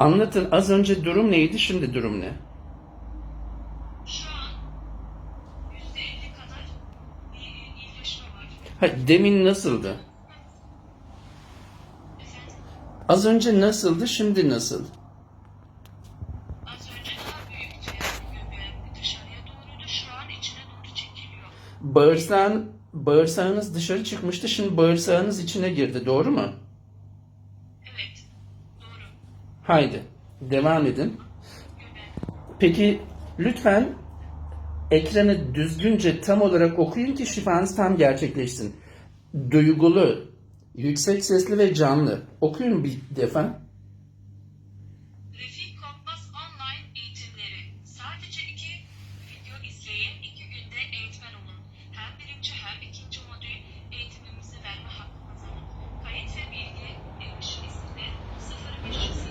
Anlatın az önce durum neydi şimdi durum ne? Şu an %50 kadar bir iyileşme var. Ha, demin nasıldı? Efendim Az önce nasıldı şimdi nasıl? az önce daha büyüktü yani göbeğim dışarıya doğruydu. Şu an içine doğru çekiliyor. Bağırsağın, bağırsağınız dışarı çıkmıştı şimdi bağırsağınız içine girdi doğru mu? Haydi devam edin. Peki lütfen ekranı düzgünce tam olarak okuyun ki şifanız tam gerçekleşsin. Duygulu, yüksek sesli ve canlı. Okuyun bir defa.